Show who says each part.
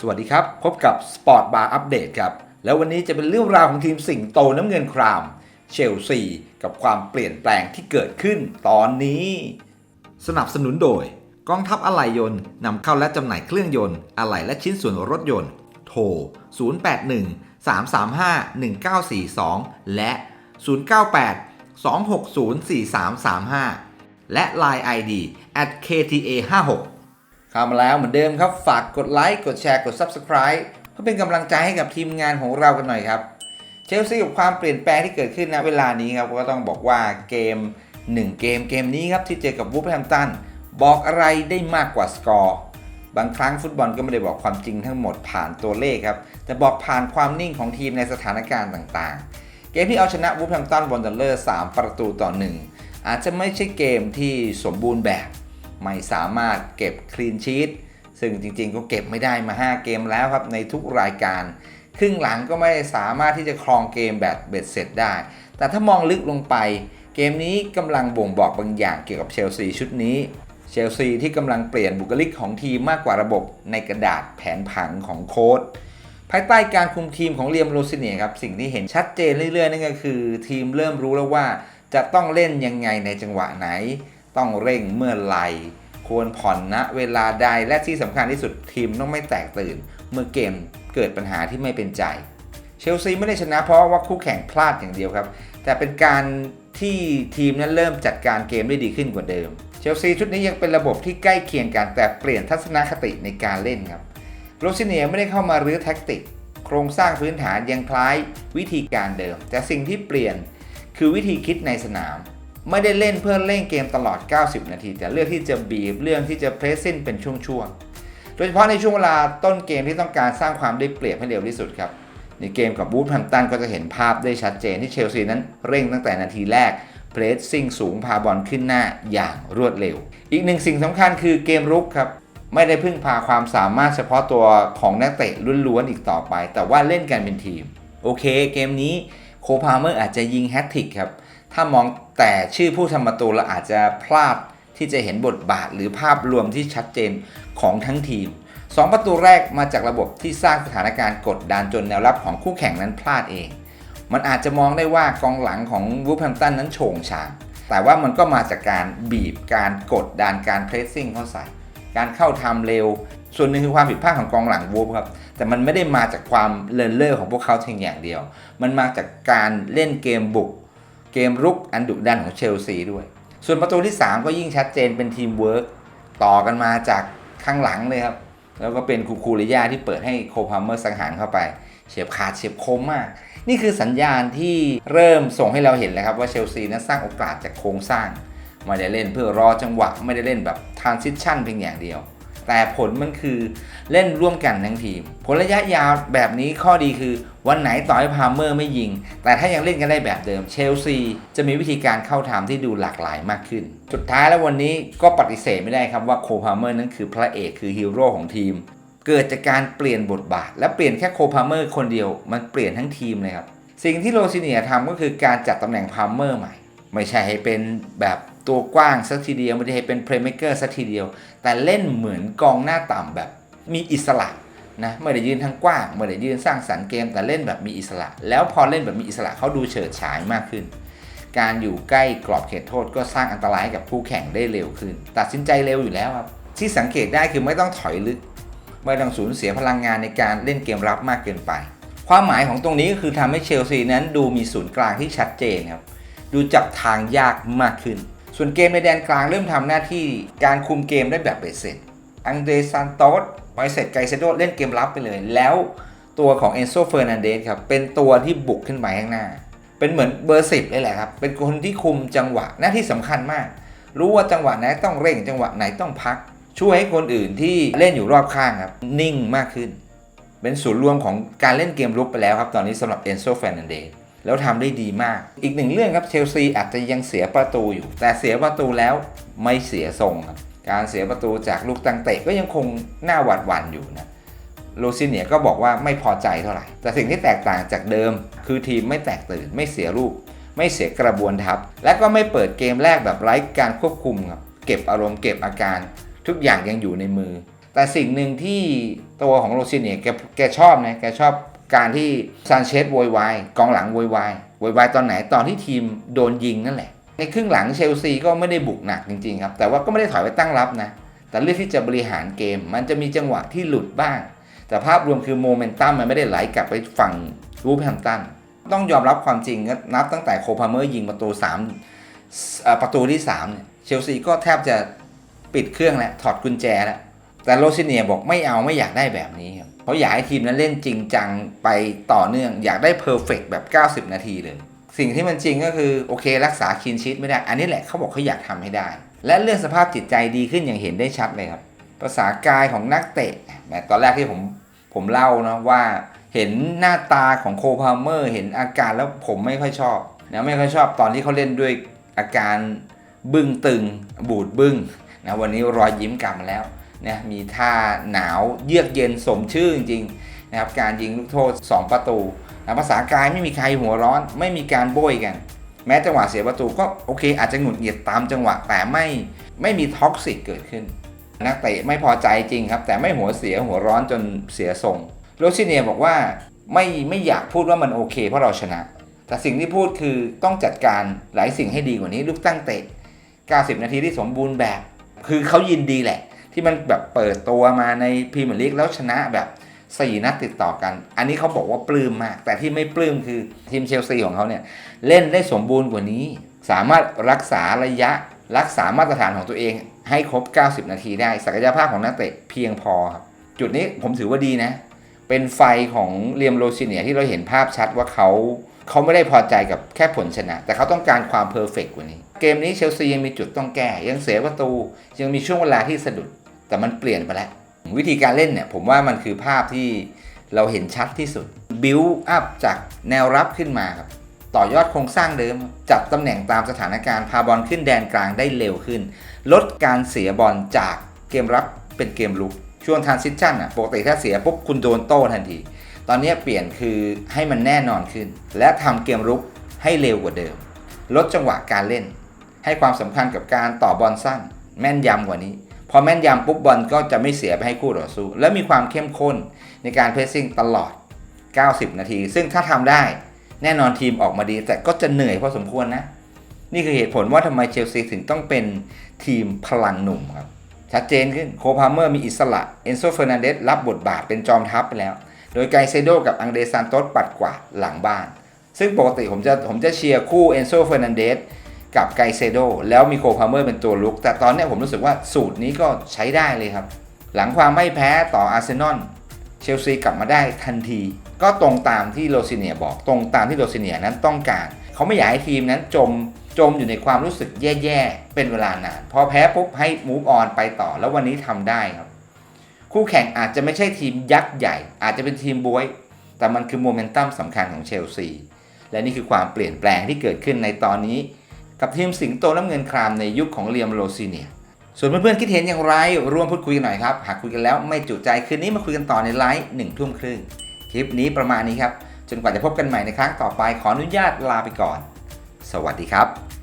Speaker 1: สวัสดีครับ พบกับ Sport Bar Update ครับ แล้ววันนี้จะเป็นเรื่องราวของทีมสิงโตน้ำเงินคราม เชลซี กับความเปลี่ยนแปลงที่เกิดขึ้นตอนนี้ สนับสนุนโดย กองทัพอะไหล่ยนต์นำเข้าและจำหน่ายเครื่องยนต์อะไหล่และชิ้นส่วนรถยนต์ โทร 081 335 1942 และ 098 260 4335 และ Line ID at kta 56 เข้ามาแล้วเหมือนเดิมครับ ฝากกดไลค์ กดแชร์ กด Subscribe เพื่อเป็นกำลังใจให้กับทีมงานของเรากันหน่อยครับ เชลซีกับความเปลี่ยนแปลงที่เกิดขึ้นณเวลานี้ครับก็ต้องบอกว่าเกม 1 เกมเกมนี้ครับที่เจอกับวูฟแฮมตันบอกอะไรได้มากกว่าสกอร์บางครั้งฟุตบอลก็ไม่ได้บอกความจริงทั้งหมดผ่านตัวเลขครับ แต่บอกผ่านความนิ่งของทีมในสถานการณ์ต่างๆ เกมที่เอาชนะวูฟแฮมตันวอนเดอร์เลอร์3ประตูต่อ 1 อาจจะไม่ใช่เกมที่สมบูรณ์แบบ ไม่สามารถเก็บคลีนชีตซึ่งจริงๆก็เก็บไม่ได้มา 5 เกมแล้วครับในทุกรายการ ครึ่งหลังก็ไม่สามารถที่จะครองเกมแบบเบ็ดเสร็จได้ แต่ถ้ามองลึกลงไป เกมนี้กำลังบ่งบอกบางอย่างเกี่ยวกับเชลซีชุดนี้เชลซีที่กำลังเปลี่ยนบุคลิกของทีมมากกว่าระบบในกระดาษแผนผังของโค้ดภายใต้การคุมทีมของเรียมโรซิเนียครับสิ่งที่เห็นชัดเจนเรื่อยๆ นั่นก็คือ ทีมเริ่มรู้แล้วว่าจะต้องเล่นยังไงในจังหวะไหน ต้องเร่งเมื่อไหร่ควรผ่อนณเวลาใดและที่สำคัญที่สุดทีมต้องไม่แตกตื่น เมื่อเกมเกิดปัญหาที่ไม่เป็นใจ เชลซีไม่ได้ชนะเพราะว่าคู่แข่งพลาดอย่างเดียวครับ แต่เป็นการที่ทีมนั้นเริ่มจัดการเกมได้ดีขึ้นกว่าเดิม เชลซีชุดนี้ยังเป็นระบบที่ใกล้เคียงกันแต่เปลี่ยนทัศนคติในการเล่นครับโรซิเนียไม่ได้เข้ามารื้อแท็กติก โครงสร้างพื้นฐานยังคล้ายวิธีการเดิม แต่สิ่งที่เปลี่ยนคือวิธีคิดในสนาม ไม่ได้เล่นเพื่อเล่นเกมตลอด 90 นาที แต่เลือกที่จะบีบเรื่องที่จะเพรสซิ่งเป็นช่วงๆ โดยเฉพาะในช่วงเวลาต้นเกมที่ต้องการสร้างความได้เปรียบให้เร็วที่สุดครับ ในเกมกับบูธแฮมตันก็จะเห็นภาพได้ชัดเจนที่เชลซีนั้นเร่งตั้งแต่นาทีแรกเพรสซิ่งสูงพาบอลขึ้นหน้าอย่างรวดเร็ว อีกหนึ่งสิ่งสำคัญคือเกมรุกครับไม่ได้พึ่งพาความสามารถเฉพาะตัวของนักเตะล้วนๆอีกต่อไป แต่ว่าเล่นกันเป็นทีม โอเค เกมนี้โคพาเมอร์อาจจะยิงแฮตทริกครับ ถ้ามองแต่ชื่อผู้ทำประตูเราอาจจะพลาดที่จะเห็นบทบาทหรือภาพรวมที่ชัดเจนของทั้งทีม 2 ประตูแรกมาจากระบบที่สร้างสถานการณ์กดดันจนแนวรับของคู่แข่งนั้นพลาดเอง มันอาจจะมองได้ว่ากองหลังของวูฟแฮมตันนั้นโฉงฉาง แต่ว่ามันก็มาจากการบีบการกดดันการเพรสซิ่งเข้าใส่ การเข้าทำเร็ว ส่วนหนึ่งคือความผิดพลาดของกองหลังวูฟครับ แต่มันไม่ได้มาจากความเลินเล่อของพวกเขาเพียงอย่างเดียว มันมาจากการเล่นเกมบุก เกมรุกอันดุดันของเชลซีด้วย ส่วนประตูที่ 3 ก็ยิ่งชัดเจนเป็นทีมเวิร์กต่อกันมาจากข้างหลังเลยครับ แล้วก็เป็นคูคูริยาที่เปิดให้โคพาเมอร์สังหารเข้าไป เฉียบขาดเฉียบคมมาก นี่คือสัญญาณที่เริ่มส่งให้เราเห็นแล้วครับว่าเชลซีนั้นสร้างโอกาสจากโครงสร้างไม่ได้เล่นเพื่อรอจังหวะไม่ได้เล่นแบบทรานซิชันเพียงอย่างเดียว แต่ผลมันคือเล่นร่วมกันทั้งทีม ผลระยะยาวแบบนี้ข้อดีคือ วันไหนต่อให้พาเมอร์ไม่ยิง แต่ถ้ายังเล่นกันได้แบบเดิม เชลซีจะมีวิธีการเข้าทำที่ดูหลากหลายมากขึ้น สุดท้ายแล้ววันนี้ก็ปฏิเสธไม่ได้ครับว่าโคพาเมอร์นั้นคือพระเอกคือฮีโร่ของทีม เกิดจากการเปลี่ยนบทบาท และเปลี่ยนแค่โคพาเมอร์คนเดียวมันเปลี่ยนทั้งทีมเลยครับสิ่งที่โรซิเนียทำก็คือการจัดตำแหน่งพาเมอร์ใหม่ ไม่ใช่ให้เป็นแบบตัวกว้างสักทีเดียวไม่ได้ให้เป็นเพลย์เม k เกอร์สักทีเดียว แต่เล่นเหมือนกองหน้าต่ำแบบมีอิสระ นะไม่ได้ยืนทางกว้างไม่ได้ยืนสร้างสรรค์เกมแต่เล่นแบบมีอิสระ แล้วพอเล่นแบบมีอิสระเขาดูเฉิดฉายมากขึ้น การอยู่ใกล้กรอบเขตโทษก็สร้างอันตรายให้กับผู้แข่งได้เร็วขึ้น ตัดสินใจเร็วอยู่แล้วครับที่สังเกตได้คือไม่ต้องถอยลึก ไม่ต้องสูญเสียพลังงานในการเล่นเกมรับมากเกินไป ความหมายของตรงนี้ก็คือทำให้เชลซีนั้นดูมีศูนย์กลางที่ชัดเจนครับดูจับทางยากมากขึ้น ส่วนเกมในแดนกลางเริ่มทำหน้าที่การคุมเกมได้แบบเบ็ดเสร็จอังเดรซานโตส ไวเซตไกเซโดเล่นเกมรับไปเลย แล้วตัวของเอนโซเฟอร์นันเดสครับ เป็นตัวที่บุกขึ้นไปข้างหน้า เป็นเหมือนเบอร์สิบเลยแหละครับ เป็นคนที่คุมจังหวะหน้าที่สำคัญมาก รู้ว่าจังหวะไหนต้องเร่งจังหวะไหนต้องพัก ช่วยให้คนอื่นที่เล่นอยู่รอบข้างครับ นิ่งมากขึ้น เป็นศูนย์รวมของการเล่นเกมรุกไปแล้วครับ ตอนนี้สำหรับเอนโซเฟอร์นันเดสแล้วทำได้ดีมาก อีกหนึ่งเรื่องครับเชลซีอาจจะยังเสียประตูอยู่ แต่เสียประตูแล้วไม่เสียทรงครับ การเสียประตูจากลูกตังเตะก็ยังคงน่าหวาดหวั่นอยู่นะโรซิเนียก็บอกว่าไม่พอใจเท่าไหร่ แต่สิ่งที่แตกต่างจากเดิม คือทีมไม่แตกตื่น ไม่เสียลูก ไม่เสียกระบวนทัพ และก็ไม่เปิดเกมแรกแบบไร้การควบคุมครับเก็บอารมณ์เก็บอาการ ทุกอย่างยังอยู่ในมือ แต่สิ่งหนึ่งที่ตัวของโรซิเนียแกแกชอบนะแกชอบการที่ซานเชสโวยวายกองหลังโวยวายโวยวายตอนไหนตอนที่ทีมโดนยิงนั่นแหละ ในครึ่งหลังเชลซีก็ไม่ได้บุกหนักจริงๆครับ แต่ว่าก็ไม่ได้ถอยไปตั้งรับนะ แต่เลือกที่จะบริหารเกม มันจะมีจังหวะที่หลุดบ้าง แต่ภาพรวมคือโมเมนตัมมันไม่ได้ไหลกลับไปฝั่งรูปแฮมตัน ต้องยอมรับความจริงนับตั้งแต่โคพาเมอร์ยิงประตู3ประตูที่3เนี่ยเชลซีก็แทบจะปิดเครื่องแล้วถอดกุญแจแล้วแต่โรซิเนียบอกไม่เอาไม่อยากได้แบบนี้ครับเพราะอยากให้ทีมนั้นเล่นจริงจังไปต่อเนื่อง อยากได้เพอร์เฟกแบบ 90 นาทีเลย สิ่งที่มันจริงก็คือโอเค รักษาคินชีตไม่ได้ อันนี้แหละเขาบอกเขาอยากทำให้ได้ และเรื่องสภาพจิตใจดีขึ้นอย่างเห็นได้ชัดเลยครับ ภาษากายของนักเตะแหมตอนแรกที่ผมผมเล่าเนาะว่าเห็นหน้าตาของโคพาเมอร์เห็นอาการแล้วผมไม่ค่อยชอบนะไม่ค่อยชอบตอนที่เขาเล่นด้วยอาการบึ้งตึงบูดบึ้งนะวันนี้รอยยิ้มกลับมาแล้วนะมีท่าหนาวเยือกเย็นสมชื่อจริงๆนะครับการยิงลูกโทษ 2 ประตู ภาษากายไม่มีใครหัวร้อน ไม่มีการโบยกัน แม้จังหวะเสียประตูก็โอเค อาจจะหงุดหงิดตามจังหวะแต่ไม่ไม่มีท็อกซิกเกิดขึ้น นักเตะไม่พอใจจริงครับ แต่ไม่หัวเสียหัวร้อนจนเสียทรงโรชิเนียบอกว่าไม่ไม่อยากพูดว่ามันโอเค เพราะเราชนะ แต่สิ่งที่พูดคือต้องจัดการหลายสิ่งให้ดีกว่านี้ ลูกตั้งเตะ 90 นาทีที่สมบูรณ์แบบ คือเขายินดีแหละ ที่มันแบบเปิดตัวมาในพรีเมียร์ลีกแล้วชนะแบบ 4 นัดติดต่อกัน อันนี้เขาบอกว่าปลื้มมาก แต่ที่ไม่ปลื้มคือทีมเชลซีของเขาเนี่ยเล่นได้สมบูรณ์กว่านี้ สามารถรักษาระยะรักษามาตรฐานของตัวเอง ให้ครบ 90 นาทีได้ ศักยภาพของนักเตะเพียงพอครับ จุดนี้ผมถือว่าดีนะ เป็นไฟของเรียมโรซิเนียที่เราเห็นภาพชัดว่าเขาเขาไม่ได้พอใจกับแค่ผลชนะ แต่เขาต้องการความเพอร์เฟกกว่านี้ เกมนี้เชลซียังมีจุดต้องแก้ ยังเสียประตู ยังมีช่วงเวลาที่สะดุด แต่มันเปลี่ยนไปแล้ว วิธีการเล่นเนี่ยผมว่ามันคือภาพที่เราเห็นชัดที่สุดบิวอัพจากแนวรับขึ้นมาครับต่อยอดโครงสร้างเดิม จัดตำแหน่งตามสถานการณ์พาบอลขึ้นแดนกลางได้เร็วขึ้น ลดการเสียบอลจากเกมรับเป็นเกมลุก ช่วงทรานซิชันอะปกติถ้าเสียปุ๊บคุณโดนโต้ทันที ตอนนี้เปลี่ยนคือให้มันแน่นอนขึ้น และทำเกมรุกให้เร็วกว่าเดิม ลดจังหวะการเล่น ให้ความสำคัญกับการต่อบอลสั้นแม่นยำกว่านี้ อแม่นยำปุ๊บบอลก็จะไม่เสียไปให้คู่ต่อสู้ และมีความเข้มข้นในการเพรสซิ่งตลอด 90 นาที ซึ่งถ้าทำได้แน่นอนทีมออกมาดี แต่ก็จะเหนื่อยพอสมควรนะ นี่คือเหตุผลว่าทำไมเชลซีถึงต้องเป็นทีมพลังหนุ่มครับชัดเจนขึ้นโคพาเมอร์มีอิสระเอนโซเฟอร์นันเดสรับบทบาทเป็นจอมทัพไปแล้ว โดยไกเซโดกับอังเดซานโตสปัดกวาดหลังบ้าน ซึ่งปกติผมจะผมจะเชียร์คู่เอนโซเฟอร์นันเดส กับไกเซโดแล้วมีโคพาเมอร์เป็นตัวลุก แต่ตอนนี้ผมรู้สึกว่าสูตรนี้ก็ใช้ได้เลยครับ หลังความไม่แพ้ต่ออาร์เซนอลเชลซีกลับมาได้ทันที ก็ตรงตามที่โรซิเนียบอกตรงตามที่โรซิเนียนั้นต้องการ เขาไม่อยากให้ทีมนั้นจมจมอยู่ในความรู้สึกแย่ๆ เป็นเวลานาน พอแพ้ปุ๊บให้มูฟออนไปต่อ แล้ววันนี้ทำได้ครับ คู่แข่งอาจจะไม่ใช่ทีมยักษ์ใหญ่ อาจจะเป็นทีมบวย แต่มันคือโมเมนตัมสำคัญของเชลซี และนี่คือความเปลี่ยนแปลงที่เกิดขึ้นในตอนนี้ กับทีมสิงโตน้ำเงินครามในยุคของเลียมโรซีเนียส่วนเพื่อนๆคิดเห็นอย่างไร ร่วมพูดคุยกันหน่อยครับ หากคุยกันแล้วไม่จุใจคืนนี้มาคุยกันต่อในไลฟ์หนึ่งทุ่มครึ่งคลิปนี้ประมาณนี้ครับ จนกว่าจะพบกันใหม่ในครั้งต่อไปขออนุญาตลาไปก่อน สวัสดีครับ